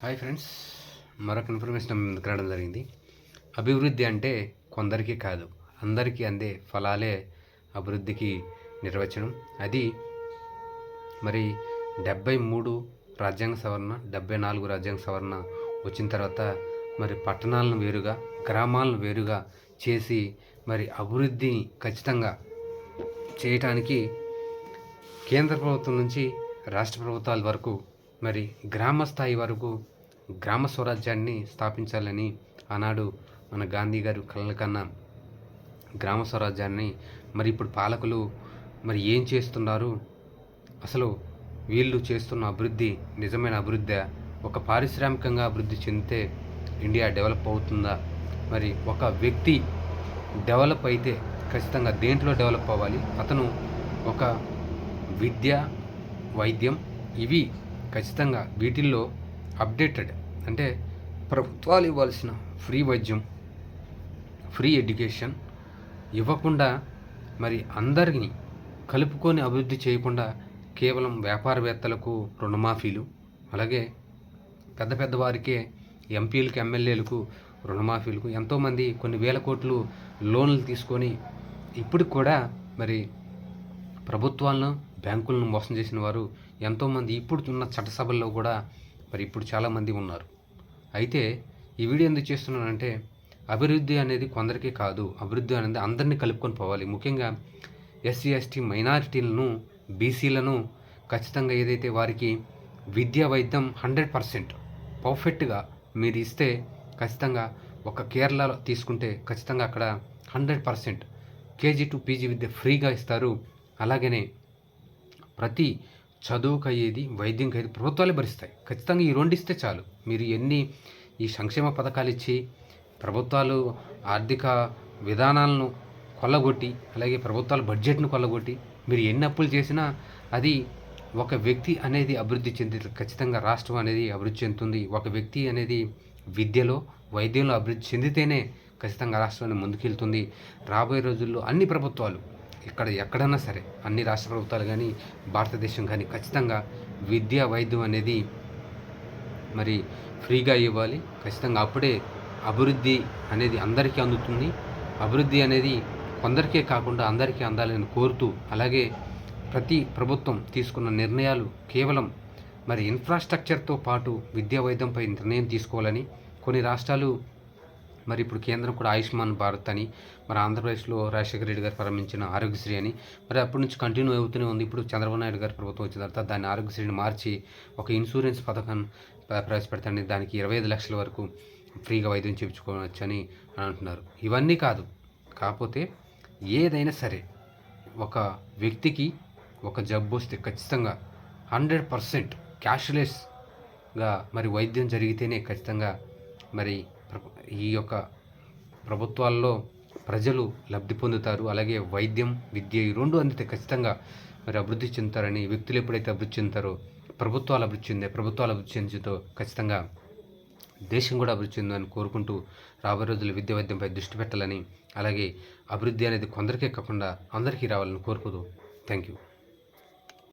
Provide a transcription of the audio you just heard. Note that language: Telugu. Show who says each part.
Speaker 1: హాయ్ ఫ్రెండ్స్ మరొక ఇన్ఫర్మేషన్ రావడం జరిగింది. అభివృద్ధి అంటే కొందరికి కాదు అందరికీ అందే ఫలాలే అభివృద్ధికి నిర్వచనం. అది మరి డెబ్బై మూడు రాజ్యాంగ సవరణ డెబ్బై నాలుగు రాజ్యాంగ సవరణ వచ్చిన తర్వాత మరి పట్టణాలను వేరుగా గ్రామాలను వేరుగా చేసి మరి అభివృద్ధిని ఖచ్చితంగా చేయటానికి కేంద్ర ప్రభుత్వం నుంచి రాష్ట్ర ప్రభుత్వాల వరకు మరి గ్రామ స్థాయి వరకు గ్రామ స్వరాజ్యాన్ని స్థాపించాలని ఆనాడు మన గాంధీ గారు కలల కన్నా గ్రామ స్వరాజ్యాన్ని మరి ఇప్పుడు పాలకులు మరి ఏం చేస్తున్నారు? అసలు వీళ్ళు చేస్తున్న అభివృద్ధి నిజమైన అభివృద్ధి? ఒక పారిశ్రామికంగా అభివృద్ధి చెందితే ఇండియా డెవలప్ అవుతుందా? మరి ఒక వ్యక్తి డెవలప్ అయితే ఖచ్చితంగా దేంట్లో డెవలప్ అవ్వాలి? అతను ఒక విద్య వైద్యం ఇవి ఖచ్చితంగా వీటిల్లో అప్డేటెడ్ అంటే ప్రభుత్వాలు ఇవ్వాల్సిన ఫ్రీ వైద్యం ఫ్రీ ఎడ్యుకేషన్ ఇవ్వకుండా మరి అందరినీ కలుపుకొని అభివృద్ధి చేయకుండా కేవలం వ్యాపారవేత్తలకు రుణమాఫీలు అలాగే పెద్ద పెద్ద వారికే ఎంపీలకు ఎమ్మెల్యేలకు రుణమాఫీలకు ఎంతోమంది కొన్ని వేల కోట్లు లోన్లు తీసుకొని ఇప్పటికి కూడా మరి ప్రభుత్వాలను బ్యాంకులను మోసం చేసిన వారు ఎంతోమంది ఇప్పుడు ఉన్న చట్టసభల్లో కూడా మరి ఇప్పుడు చాలామంది ఉన్నారు. అయితే ఈ వీడియో ఎందుకు చేస్తున్నానంటే అభివృద్ధి అనేది కొందరికి కాదు అభివృద్ధి అనేది అందరినీ కలుపుకొని పోవాలి. ముఖ్యంగా ఎస్సీ ఎస్టీ మైనారిటీలను బీసీలను ఖచ్చితంగా ఏదైతే వారికి విద్యా వైద్యం హండ్రెడ్ పర్సెంట్ పర్ఫెక్ట్గా మీరు ఇస్తే ఖచ్చితంగా ఒక కేరళలో తీసుకుంటే ఖచ్చితంగా అక్కడ hundred percent KG to PG విద్య ఫ్రీగా ఇస్తారు. అలాగనే ప్రతి చదువుకు అయ్యేది వైద్యంకి అయ్యేది ప్రభుత్వాలే భరిస్తాయి. ఖచ్చితంగా ఈ రెండు ఇస్తే చాలు. మీరు ఎన్ని ఈ సంక్షేమ పథకాలు ఇచ్చి ప్రభుత్వాలు ఆర్థిక విధానాలను కొల్లగొట్టి అలాగే ప్రభుత్వాల బడ్జెట్ను కొల్లగొట్టి మీరు ఎన్ని అప్పులు చేసినా అది ఒక వ్యక్తి అనేది అభివృద్ధి చెంది ఖచ్చితంగా రాష్ట్రం అనేది అభివృద్ధి చెందుతుంది. ఒక వ్యక్తి అనేది విద్యలో వైద్యంలో అభివృద్ధి చెందితేనే ఖచ్చితంగా రాష్ట్రాన్ని ముందుకెళ్తుంది. రాబోయే రోజుల్లో అన్ని ప్రభుత్వాలు ఇక్కడ ఎక్కడన్నా సరే అన్ని రాష్ట్ర ప్రభుత్వాలు కానీ భారతదేశం కానీ ఖచ్చితంగా విద్యా వైద్యం అనేది మరి ఫ్రీగా ఇవ్వాలి. ఖచ్చితంగా అప్పుడే అభివృద్ధి అనేది అందరికీ అందుతుంది. అభివృద్ధి అనేది కొందరికే కాకుండా అందరికీ అందాలని కోరుతూ అలాగే ప్రతి ప్రభుత్వం తీసుకున్న నిర్ణయాలు కేవలం మరి ఇన్ఫ్రాస్ట్రక్చర్తో పాటు విద్యా వైద్యంపై నిర్ణయం తీసుకోవాలని కొన్ని రాష్ట్రాలు మరి ఇప్పుడు కేంద్రం కూడా ఆయుష్మాన్ భారత్ అని మరి ఆంధ్రప్రదేశ్లో రాజశేఖర రెడ్డి గారు ప్రారంభించిన ఆరోగ్యశ్రీ అని మరి అప్పటి నుంచి కంటిన్యూ అవుతూనే ఉంది. ఇప్పుడు చంద్రబాబు నాయుడు గారి ప్రభుత్వం వచ్చిన తర్వాత దాన్ని ఆరోగ్యశ్రీని మార్చి ఒక ఇన్సూరెన్స్ పథకం ప్రవేశపెడతాను దానికి ఇరవై ఐదు లక్షల వరకు ఫ్రీగా వైద్యం చేయించుకోవచ్చు అని అంటున్నారు. ఇవన్నీ కాదు. కాకపోతే ఏదైనా సరే ఒక వ్యక్తికి ఒక జబ్బు వస్తే ఖచ్చితంగా హండ్రెడ్ పర్సెంట్ క్యాష్లెస్గా మరి వైద్యం జరిగితేనే ఖచ్చితంగా మరి ఈ యొక్క ప్రభుత్వాల్లో ప్రజలు లబ్ధి పొందుతారు. అలాగే వైద్యం విద్య ఈ రెండు అందితే ఖచ్చితంగా మరి అభివృద్ధి చెందుతారని వ్యక్తులు ఎప్పుడైతే అభివృద్ధి చెందుతారో ప్రభుత్వాలు అభివృద్ధి చెందే ప్రభుత్వాలు అభివృద్ధి చెందుతో ఖచ్చితంగా దేశం కూడా అభివృద్ధి చెందని కోరుకుంటూ రాబోయే రోజులు విద్య వైద్యంపై దృష్టి పెట్టాలని అలాగే అభివృద్ధి అనేది కొందరికే కాకుండా అందరికీ రావాలని కోరుకుంటూ థ్యాంక్ యూ